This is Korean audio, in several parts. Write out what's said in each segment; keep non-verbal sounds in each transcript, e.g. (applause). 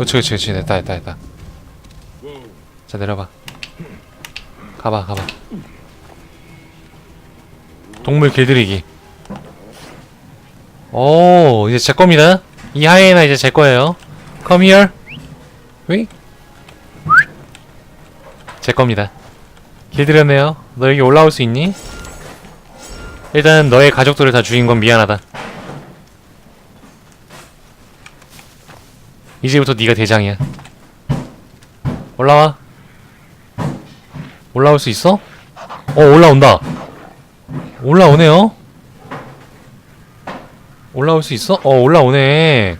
그렇지 그렇지 그렇지 됐다 됐다 됐다. 자 내려봐 가봐 가봐. 동물 길들이기. 오 이제 제 겁니다. 이 하이에나 이제 제 거예요. Come here. 위? 제 겁니다. 길들였네요. 너 여기 올라올 수 있니? 일단 너의 가족들을 다 죽인 건 미안하다 이제부터 네가 대장이야 올라와 올라올 수 있어? 어 올라온다 올라오네요 올라올 수 있어? 어 올라오네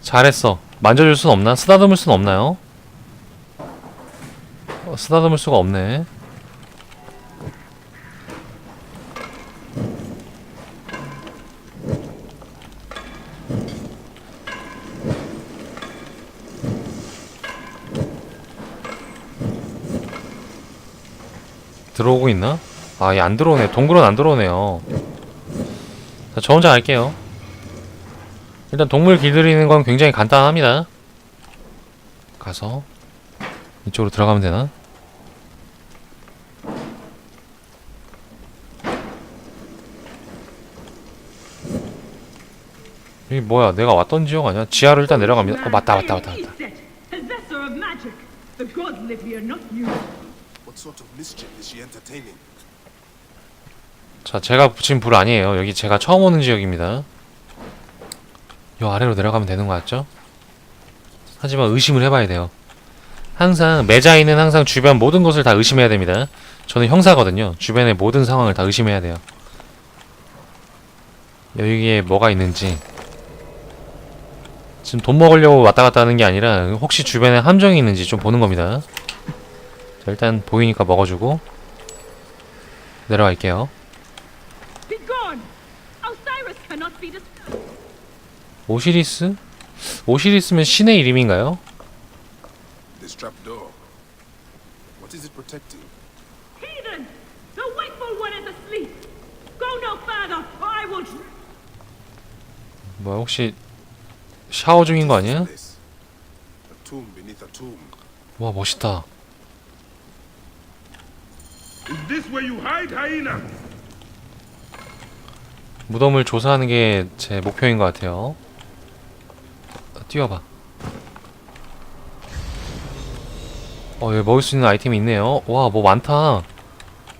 잘했어 만져줄 순 없나? 쓰다듬을 순 없나요? 어, 쓰다듬을 수가 없네 들어오고 있나? 아, 얘 안 들어오네. 동굴은 안 들어오네요. 자, 저 혼자 갈게요. 일단 동물 길들이는 건 굉장히 간단합니다. 가서 이쪽으로 들어가면 되나? 이 뭐야? 내가 왔던 지역 아니야? 지하로 일단 내려갑니다. 어, 맞다, 맞다, 맞다, 맞다. 자, 제가 붙인 불 아니에요. 여기 제가 처음 오는 지역입니다. 요 아래로 내려가면 되는 거 같죠? 하지만 의심을 해봐야 돼요. 항상 매자이는 항상 주변 모든 것을 다 의심해야 됩니다. 저는 형사거든요. 주변의 모든 상황을 다 의심해야 돼요. 여기에 뭐가 있는지 지금 돈 먹으려고 왔다 갔다 하는 게 아니라 혹시 주변에 함정이 있는지 좀 보는 겁니다. 자, 일단 보이니까 먹어주고 내려갈게요. 오시리스? 오시리스면 신의 이름인가요? This trapdoor. What is it protecting? Heathen! The wakeful one is asleep. Go no further, or I will. Dr- 뭐야 혹시 샤워 중인 거 아니야? 와 멋있다. Is this where you hide, hyena? 무덤을 조사하는 게 제 목표인 것 같아요. 어, 뛰어봐. 어 여기 먹을 수 있는 아이템이 있네요. 와 뭐 많다.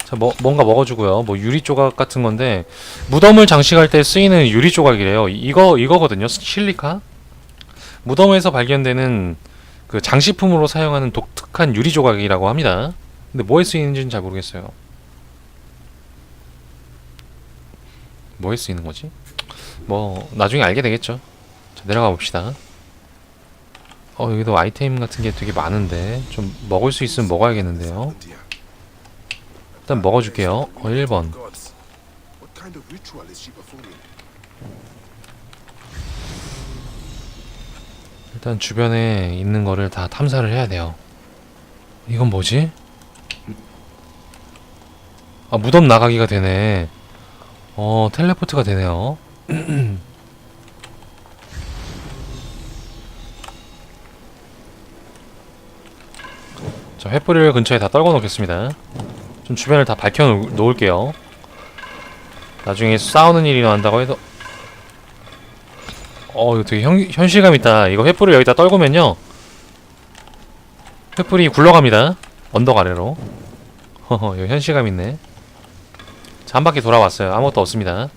자 뭐, 뭔가 먹어주고요. 뭐 유리 조각 같은 건데 무덤을 장식할 때 쓰이는 유리 조각이래요. 이- 이거 이거거든요. 실리카. 무덤에서 발견되는 그 장식품으로 사용하는 독특한 유리 조각이라고 합니다. 근데 뭐에 쓰이는지는 잘 모르겠어요. 뭐에 쓰이는 거지? 뭐 나중에 알게 되겠죠. 자, 내려가 봅시다. 어 여기도 아이템 같은 게 되게 많은데 좀 먹을 수 있으면 먹어야겠는데요. 일단 먹어줄게요. 어 1번. Gods. What kind of ritual is she performing? 일단 주변에 있는 거를 다 탐사를 해야 돼요. 이건 뭐지? 아 무덤 나가기가 되네. 어 텔레포트가 되네요. (clears throat) 자 횃불을 근처에 다 떨궈 놓겠습니다. 좀 주변을 다 밝혀 놓- 놓을게요. 나중에 싸우는 일이 난다고 해도 어 이거 되게 현, 현실감 있다 이거 횃불을 여기다 떨구면요 횃불이 굴러갑니다 언덕 아래로 (laughs) 허허 이거 현실감 있네 자, 한 바퀴 돌아왔어요. 아무것도 없습니다.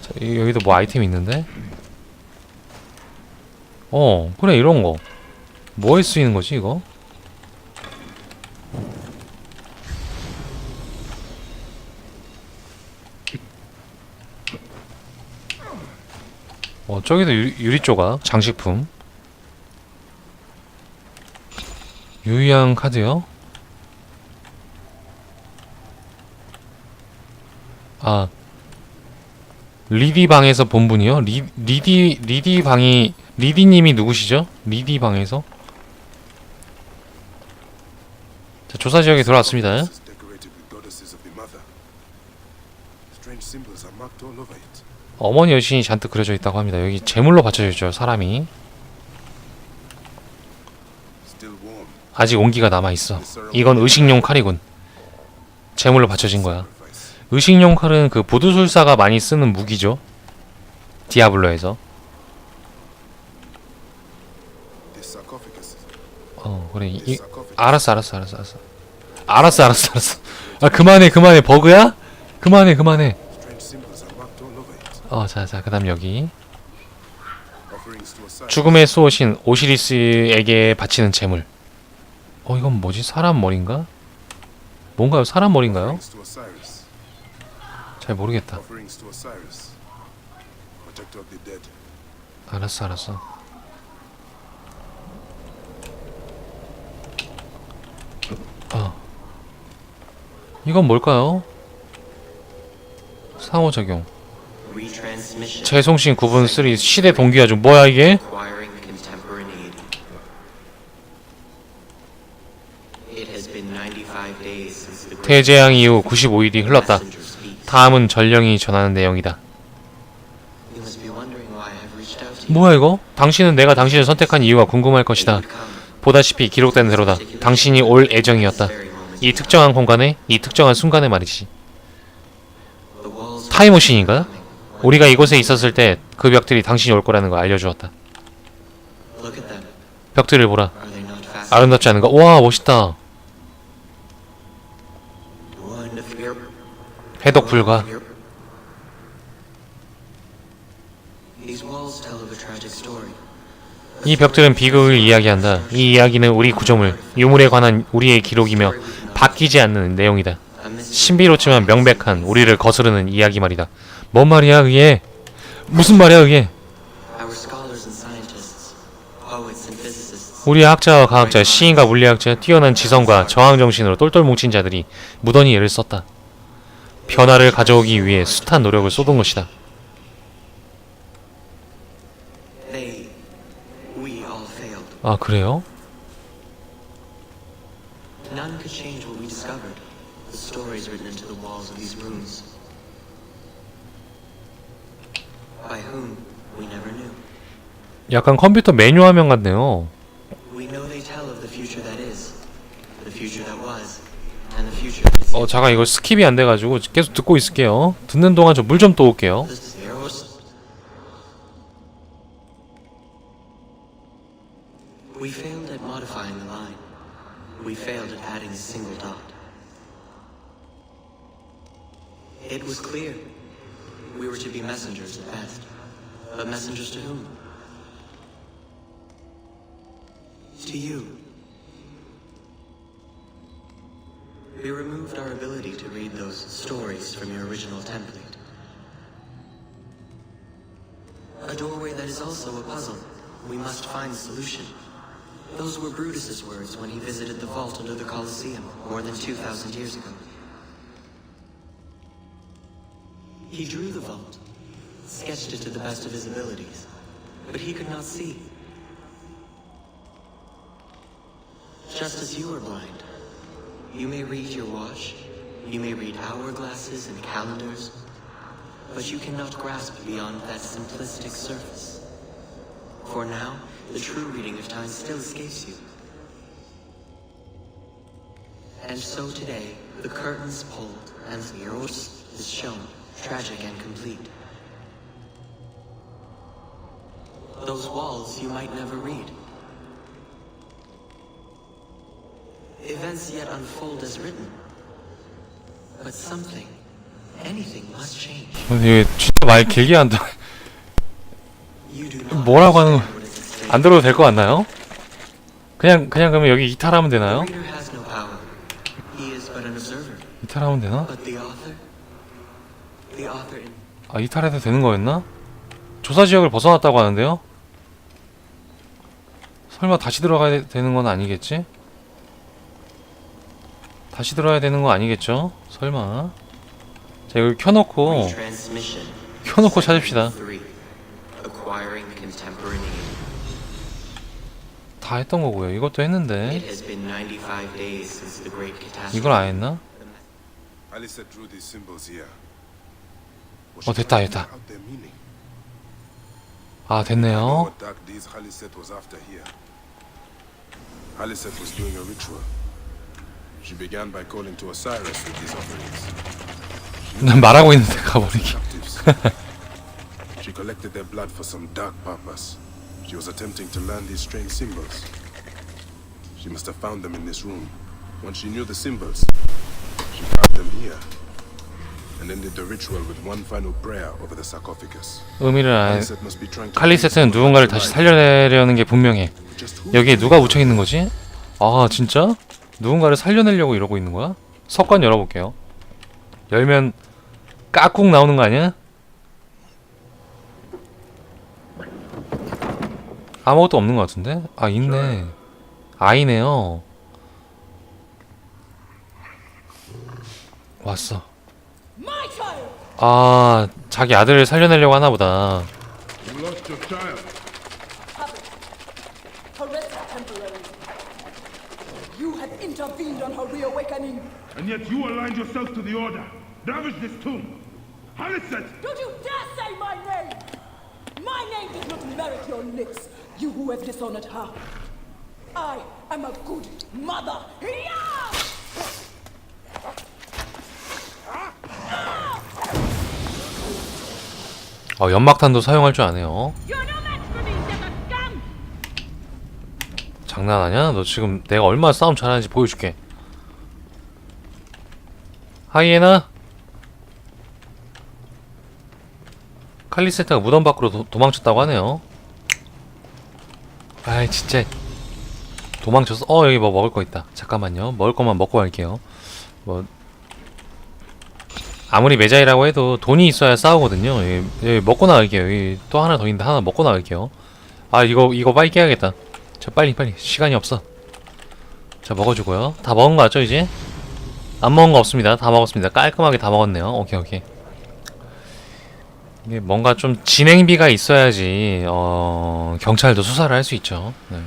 자, 이- 여기도 뭐 아이템 있는데? 어 그래 이런 거. 뭐에 쓰이는 거지 이거? 어 저기도 유리, 유리 조각 장식품. 유의한 카드요? 아 리디 방에서 본 분이요? 리, 리디 리디 방이 리디님이 누구시죠? 리디 방에서 자 조사 지역에 돌아왔습니다. 어머니 여신이 잔뜩 그려져 있다고 합니다. 여기 제물로 받쳐져 있죠, 사람이. 아직 온기가 남아 있어. 이건 의식용 칼이군. 제물로 받쳐진 거야. 의식용 칼은 그 보두술사가 많이 쓰는 무기죠. 디아블로에서. 어, 그래. 이. 알았어, 알았어, 알았어, 알았어. 알았어, 알았어, 알았어. 아, 그만해, 그만해. 버그야? 그만해, 그만해. Strange symbols are marked all over it. 어, 자, 자, 그다음 여기. 죽음의 수호신 오시리스에게 바치는 제물. 어, 이건 뭐지? 사람 머리인가? 뭔가요? 사람 머리인가요? Offerings to Osiris. 잘 모르겠다. Offerings to Osiris. Protector of the dead. 알았어, 알았어. 어. 이건 뭘까요? 상호 작용. Retransmission. 재송신 9분 3 시대 동기화 중 뭐야 이게? Acquiring contemporary need. It has been 95 days since the great 대재앙 이후 95일이 흘렀다. 다음은 전령이 전하는 내용이다. 뭐야 이거? 당신은 내가 당신을 선택한 이유가 궁금할 것이다. 보다시피 기록된 대로다. 당신이 올 애정이었다. 이 특정한 공간에 이 특정한 순간에 말이지. 타임머신인가? 우리가 이곳에 있었을 때 그 벽들이 당신이 올 거라는 걸 알려주었다. 벽들을 보라. 아름답지 않은가? 와 멋있다. One of your 해독 불가. 이 벽들은 비극을 이야기한다. 이 이야기는 우리 구조물, 유물에 관한 우리의 기록이며 바뀌지 않는 내용이다. 신비롭지만 명백한 우리를 거스르는 이야기 말이다. 뭔 말이야 그게? 무슨 말이야 그게? 우리 학자와 과학자, 시인과 물리학자, 뛰어난 지성과 저항 정신으로 똘똘 뭉친 자들이 무던히 애를 썼다. 변화를 가져오기 위해 숱한 노력을 쏟은 것이다. 아 그래요? 약간 컴퓨터 메뉴 화면 같네요. We know they tell of the future that is, the future that was, and the future that is. 어 잠깐 이거 스킵이 안 돼가지고 계속 듣고 있을게요. 듣는 동안 저 물좀또 올게요. To you. We removed our ability to read those stories from your original template. A doorway that is also a puzzle. We must find the solution. Those were Brutus's words when he visited the vault under the Colosseum more than 2,000 years ago. He drew the vault, sketched it to the best of his abilities, but he could not see. Just as you are blind, you may read your watch, you may read hourglasses and calendars, but you cannot grasp beyond that simplistic surface. For now, the true reading of time still escapes you. And so today, the curtains pulled and the Eros is shown, tragic and complete. Those walls you might never read. Events yet unfold as written. But something, anything must change. 이게 진짜 말 길게 한다. 뭐라고 하는 stake. 안 들어도 될 것 같나요? 그냥 그냥 그러면 여기 이탈하면 되나요? 이탈하면 되나? 아 이탈해도 되는 거였나? 조사 지역을 벗어났다고 하는데요? 설마 다시 들어가야 되는 건 아니겠지? 다시 들어야 되는 거 아니겠죠? 설마 자 이걸 켜놓고. 켜놓고 찾읍시다. 다 했던 거고요 이것도 했는데 It has been 95 days since the great catastrophe. 이걸 안 했나? 어, 됐다, 됐다. 아 됐네요. She began by calling to Osiris with these offerings. 말하고 있는데 가버리기. she collected their blood for some dark purpose. She was attempting to learn these strange symbols. She must have found them in this room. Once she knew the symbols, she carved them here. And ended the ritual with one final prayer over the sarcophagus. 의미를 칼리세트는 bring 누군가를 다시. 살려내려는 게 분명해. 여기에 누가? 묻혀 있는 거지? 아 진짜? 누군가를 살려내려고 이러고 있는 거야? 석관 열어볼게요. 열면 까꿍 나오는 거 아니야? 아무것도 없는 것 같은데? 아 있네. 아이네요. 왔어. 아 자기 아들을 살려내려고 하나 보다. You lost your child. Arrest her temporarily. You have intervened on her reawakening. And yet you aligned yourself to the order. Ravish this tomb. Haliset! Don't you dare say my name! My name does not merit your lips, you who have dishonored her. I am a good mother. Yeah! 어, 연막탄도 사용할 줄 아네요. 장난하냐? 너 지금 내가 얼마나 싸움 잘하는지 보여줄게. 하이에나? 칼리세타가 무덤 밖으로 도, 도망쳤다고 하네요. 아이 진짜 도망쳤어. 어 여기 뭐 먹을 거 있다. 잠깐만요. 먹을 것만 먹고 갈게요. 뭐 아무리 매자이라고 해도 돈이 있어야 싸우거든요. 여기, 여기 먹고 나갈게요. 여기 또 하나 더 있는데 하나 먹고 나갈게요. 아 이거 이거 빨리 깨야겠다. 자 빨리 빨리 시간이 없어 자 먹어주고요 다 먹은 거 같죠 이제? 안 먹은 거 없습니다 다 먹었습니다 깔끔하게 다 먹었네요 오케이 오케이 이게 뭔가 좀 진행비가 있어야지 어 경찰도 수사를 할 수 있죠 네.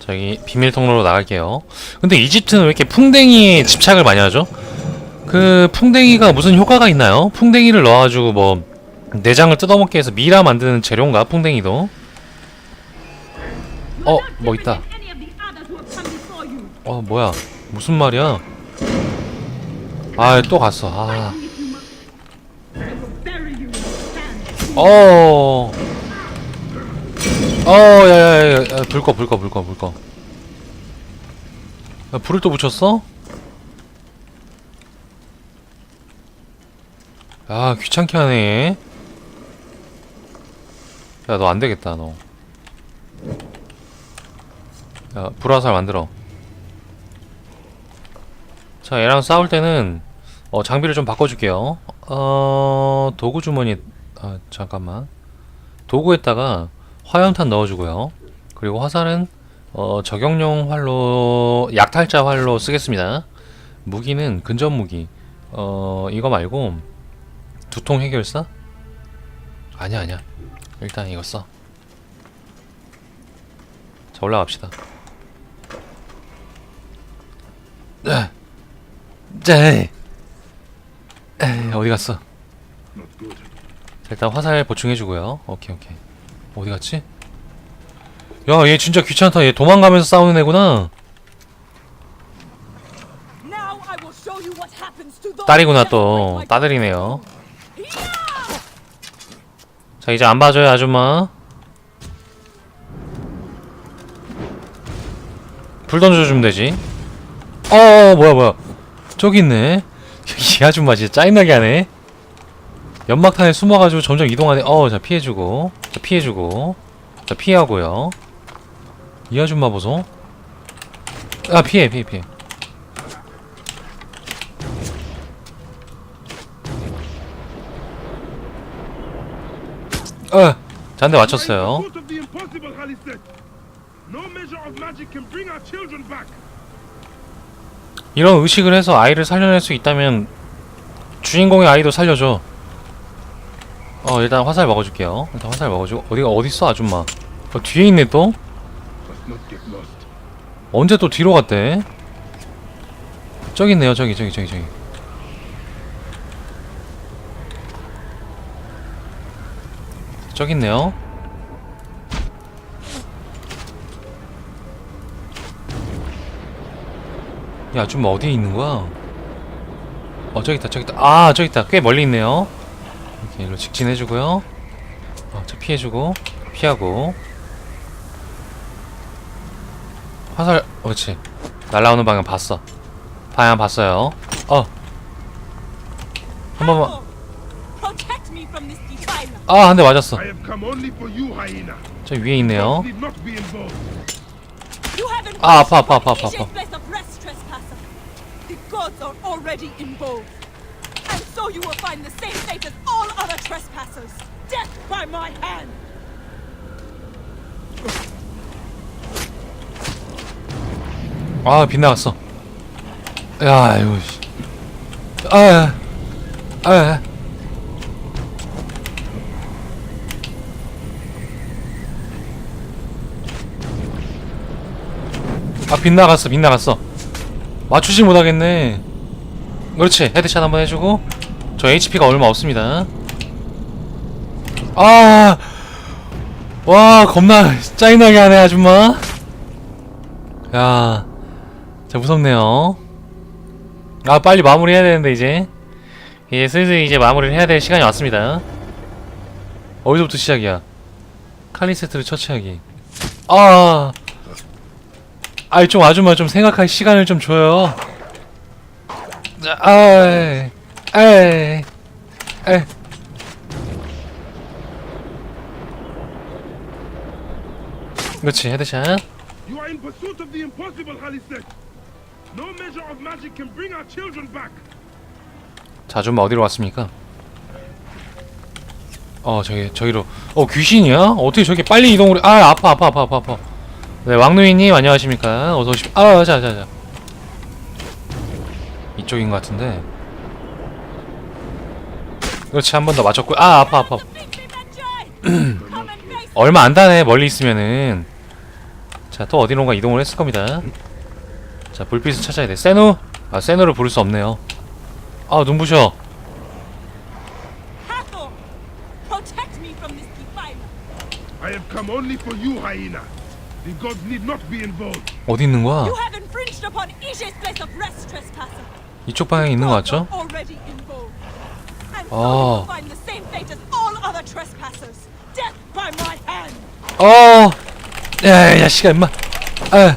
저기 비밀 통로로 나갈게요 근데 이집트는 왜 이렇게 풍뎅이에 집착을 많이 하죠? 그 풍뎅이가 무슨 효과가 있나요? 풍뎅이를 넣어가지고 뭐 내장을 뜯어먹게 해서 미라 만드는 재료인가 풍뎅이도 어, 뭐 있다. than any of the others who have come before you. 어 뭐야 무슨 말이야 아 또 갔어 아 If you must, I will bury you in the sand. 어. 어, 야, 불을 또 붙였어? 아, 귀찮게 하네. 야, 너 안 되겠다, 너. 야, 불화살 만들어. 자, 얘랑 싸울 때는, 어, 장비를 좀 바꿔줄게요. 어, 도구 주머니, 아, 잠깐만. 도구에다가 화염탄 넣어주고요. 그리고 화살은 어, 적용용 활로 약탈자 활로 쓰겠습니다. 무기는 근접 무기. 어 이거 말고 두통 해결사? 아니야 아니야. 일단 이거 써. 자 올라갑시다. (clears throat) 네. 네. 에이, 어디 갔어? 자, 일단 화살 보충해주고요. 오케이 오케이. 어디 갔지? 야, 얘 진짜 귀찮다. 얘 도망가면서 싸우는 애구나. 딸이구나 또. 따들이네요. 자, 이제 안 봐줘요, 아줌마. 불 던져주면 되지. 어, 뭐야, 뭐야. 저기 있네. (laughs) 이 아줌마 진짜 짜증나게 하네. 연막탄에 숨어가지고 점점 이동하네. 어, 자, 피해주고. 자, 피해주고. 자, 피하고요. 이 아줌마 보소. 아, 피해, 피해, 피해. 어, 대 맞췄어요. 이런 의식을 해서 아이를 살려낼 수 있다면 주인공의 아이도 살려줘. 어 일단 화살 먹어줄게요. 일단 화살 먹어주고. 어디가 어딨어 아줌마? 어, 뒤에 있네 또? 언제 또 뒤로 갔대? 저기 있네요 저기 저기 저기 저기. 저기 있네요. 야, 좀 어디에 있는 거야? 어, 저기 있다, 저기 있다. 아, 저기 있다. 꽤 멀리 있네요. 이렇게 일로 직진해주고요. 어, 저 피해주고, 피하고. 화살, 그렇지. 날라오는 방향 봤어. 방향 봤어요. 어. 한 번만. 아, 한 대 맞았어. 저 위에 있네요. 아, 아파, 아파, 아파, 아파, 아파. gods are already involved. And so you will find the same fate as all other trespassers. Death by my hand. 아, 빗나갔어. 야, 이거, 씨. 아, 아. 아, 빗나갔어, 빗나갔어. 맞추지 못하겠네. 그렇지, 헤드샷 한번 해주고. 저 HP가 얼마 없습니다. 아, 와, 겁나 짜증나게 하네, 아줌마. 야, 진짜 무섭네요. 아, 빨리 마무리해야 되는데, 이제. 이제 슬슬 이제 마무리를 해야 될 시간이 왔습니다. 어디서부터 시작이야? 칼리세트를 처치하기. 아, 아이, 좀 아줌마 좀 생각할 시간을 좀 줘요. 자, 아이, 에이, 에이. 그렇지, 헤드샷. You are in pursuit of the impossible, Halisek. No measure of magic can bring our children back. 자, 좀 어디로 왔습니까? 어, 저기, 저기로. 어, 귀신이야? 어떻게 저렇게 빨리 이동을, 해? 아, 아파, 아파, 아파, 아파, 아파. 네, 왕누이님, 안녕하십니까? 어서 오십, 아, 자, 자, 자. 이쪽인 것 같은데. 그렇지, 한 번 더 맞췄고, 아, 아파, 아파. (clears throat) 얼마 안 다네, 멀리 있으면은. 자, 또 어디론가 이동을 했을 겁니다. 자, 불빛을 찾아야 돼. 세누? 아, 세누를 부를 수 없네요. 아, 눈부셔. Hathor! Protect me from this defiler. I have come only for you, hyena. The gods need not be involved. 어디 있는 거야? You have infringed upon Ishi's place of rest, trespasser. 이쪽 방향에 있는 거 같죠? already involved. And so Oh. you find the same fate as all other trespassers. Death by my hand. 어, 야, 야, 시간 임마. 아,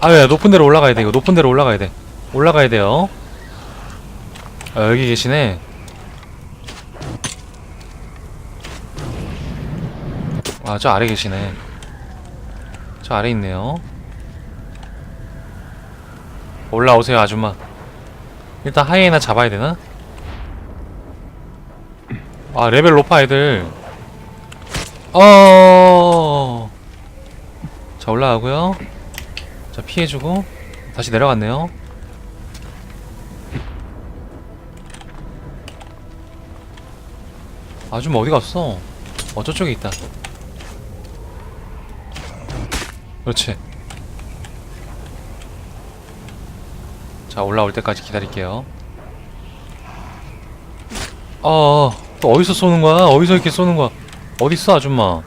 아, 야, 높은 데로 올라가야 돼. 이거 높은 데로 올라가야 돼. 올라가야 돼요. 아, 여기 계시네. 아, 저 아래 계시네. 저 아래 있네요. 올라오세요, 아줌마. 일단 하이에나 잡아야 되나? 아, 레벨 높아, 애들. 어. 자 올라가고요. 자 피해주고 다시 내려갔네요. 아줌마 어디 갔어? 어 저쪽에 있다. 그렇지. 자 올라올 때까지 기다릴게요. 어, 또 어디서 쏘는 거야? 어디서 이렇게 쏘는 거야? 어디 있어 아줌마?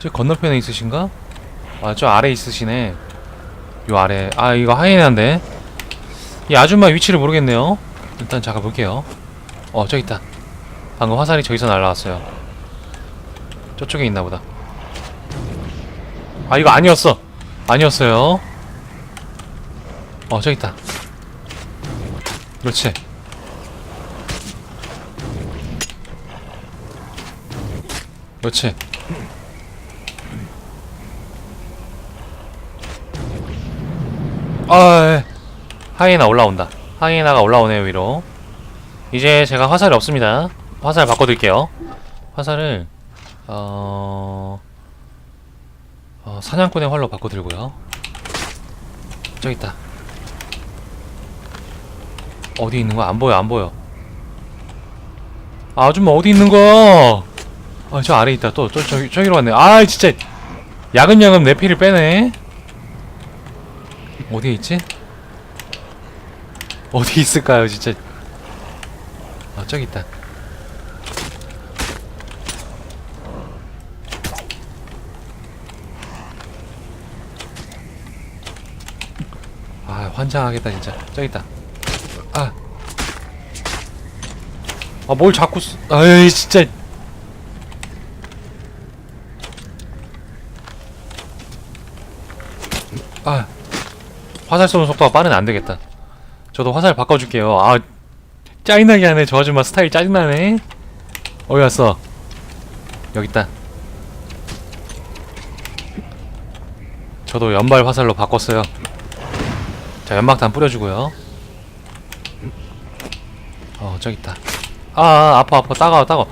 저 건너편에 있으신가? 아 저 아래 있으시네. 요 아래. 아 이거 하이에나인데. 이 아줌마 위치를 모르겠네요. 일단 잠깐 볼게요. 어 저기 있다. 방금 화살이 저기서 날라왔어요. 저쪽에 있나 보다. 아 이거 아니었어. 아니었어요. 어 저기 있다. 그렇지. 그렇지. 아, 예. 하이에나 올라온다. 하이에나가 올라오네요, 위로. 이제 제가 화살이 없습니다. 화살 바꿔드릴게요. 화살을, 어, 어, 사냥꾼의 활로 바꿔드리고요. 저기 있다. 어디 있는 거야? 안 보여, 안 보여. 아, 아줌마 어디 있는 거야? 아, 저 아래 있다. 또, 또, 저기, 저기로 왔네. 아, 진짜. 야금야금 내 피를 빼네. 어디에 있지? 어디 있을까요, 진짜. 아, 저기 있다. 환장하겠다 진짜 저기 있다 아 아, 뭘 자꾸 쓰... 아이, 진짜. 아, 화살 쏘는 속도가 빠르면 안 되겠다. 저도 화살 바꿔줄게요. 아, 짜증나게 하네. 저 아줌마 스타일 짜증나네. 어디 갔어? 여기 있다. 저도 연발 화살로 바꿨어요. 자, 연막탄 뿌려주고요. 어, 저기 있다. 아, 아 아파 아파 따가워 따가워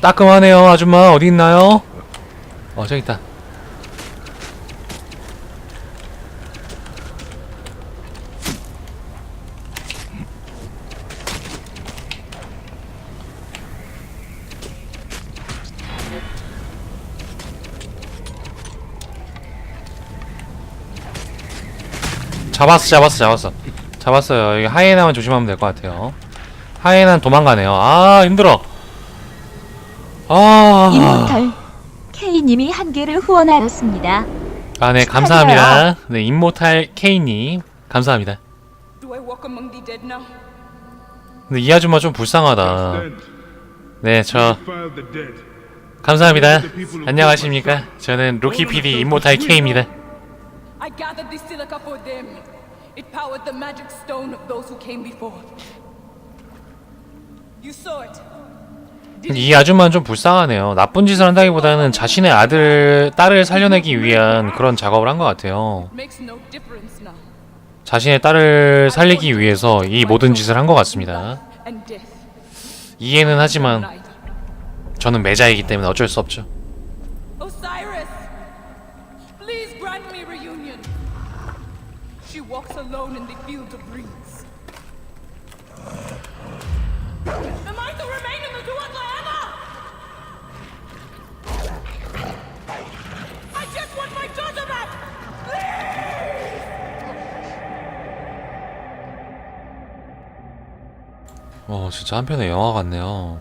따끔하네요 아줌마 어디 있나요? 어 저기 있다 잡았어 잡았어 잡았어 잡았어요 여기 하이에나만 조심하면 될 것 같아요 하이에나는 도망가네요 아 힘들어 아 임모탈 K님이 한 개를 후원하였습니다. 아, 네, 감사합니다. 네, 임모탈 K님, 감사합니다. 근데 이 아줌마 좀 불쌍하다. Stand. 네, 저, File the dead. 감사합니다. 안녕하십니까. 저는 로키 PD 임모탈 K입니다. I gathered the silica for them. It powered the magic stone of those who came before. You saw it. 이 아줌마는 좀 불쌍하네요. 나쁜 짓을 한다기보다는 자신의 아들, 딸을 살려내기 위한 그런 작업을 한 것 같아요. Makes no difference now. 자신의 딸을 살리기 위해서 이 모든 짓을 한 것 같습니다. And death. 이해는 하지만. 저는 매자이기 때문에 어쩔 수 없죠. 어, 진짜 한편의 영화 같네요.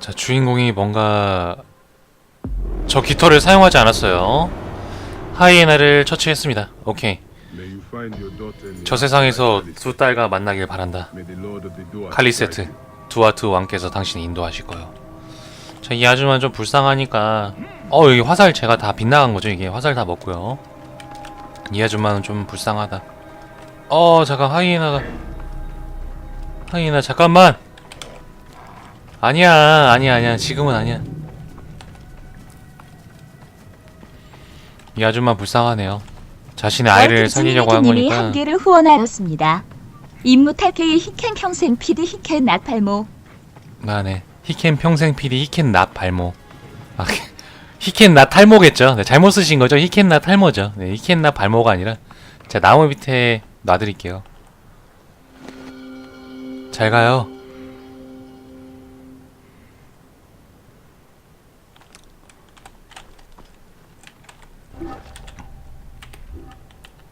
자, 주인공이 뭔가 저 깃털을 사용하지 않았어요. 하이에나를 처치했습니다. 오케이. 저 세상에서 두 딸과 만나길 바란다. 칼리세트 두아트 왕께서 당신 인도하실 거요. 자, 이 아줌마 좀 불쌍하니까 어 여기 화살 제가 다 빗나간 거죠 이게 화살 다 먹고요. 이 아줌마는 좀 불쌍하다. 어 잠깐 하이에나가 하이에나 잠깐만. 아니야 아니야 아니야 지금은 아니야. 이 아줌마 불쌍하네요. 자신의 아이를 살리려고 한 님이 거니까. 한 개를 후원하였습니다. 임무탈 K 희켄 평생 PD 희켄 나팔모 아, 네. 히켄 평생 PD 히켄 낫 발모. 아, (laughs) 히켄 낫 탈모겠죠. 네, 잘못 쓰신 거죠. 히켄 낫 탈모죠. 네, 히켄 낫 발모가 아니라 자 나무 밑에 놔드릴게요. 잘 가요.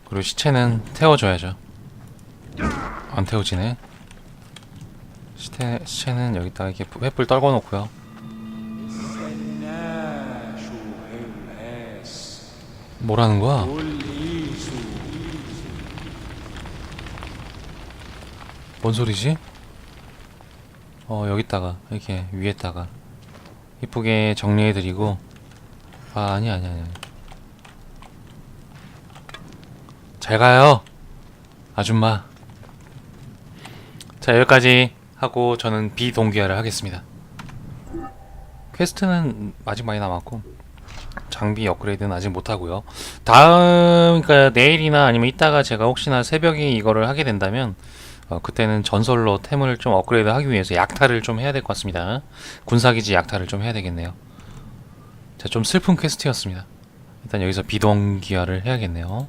그리고 시체는 태워줘야죠. 안 태워지네. 시체, 시체는 여기다가 이렇게 횃불 떨궈 놓고요. 뭐라는 거야? 뭔 소리지? 어 여기다가 이렇게 위에다가 이쁘게 정리해드리고 아 아니 아니 아니 잘 가요 아줌마 자 여기까지 하고 저는 비동기화를 하겠습니다. 퀘스트는 아직 많이 남았고 장비 업그레이드는 아직 못하고요. 다음 그러니까 내일이나 아니면 이따가 제가 혹시나 새벽에 이거를 하게 된다면 어, 그때는 전설로 템을 좀 업그레이드 하기 위해서 약탈을 좀 해야 될 것 같습니다. 군사기지 약탈을 좀 해야 되겠네요. 자 좀 슬픈 퀘스트였습니다. 일단 여기서 비동기화를 해야겠네요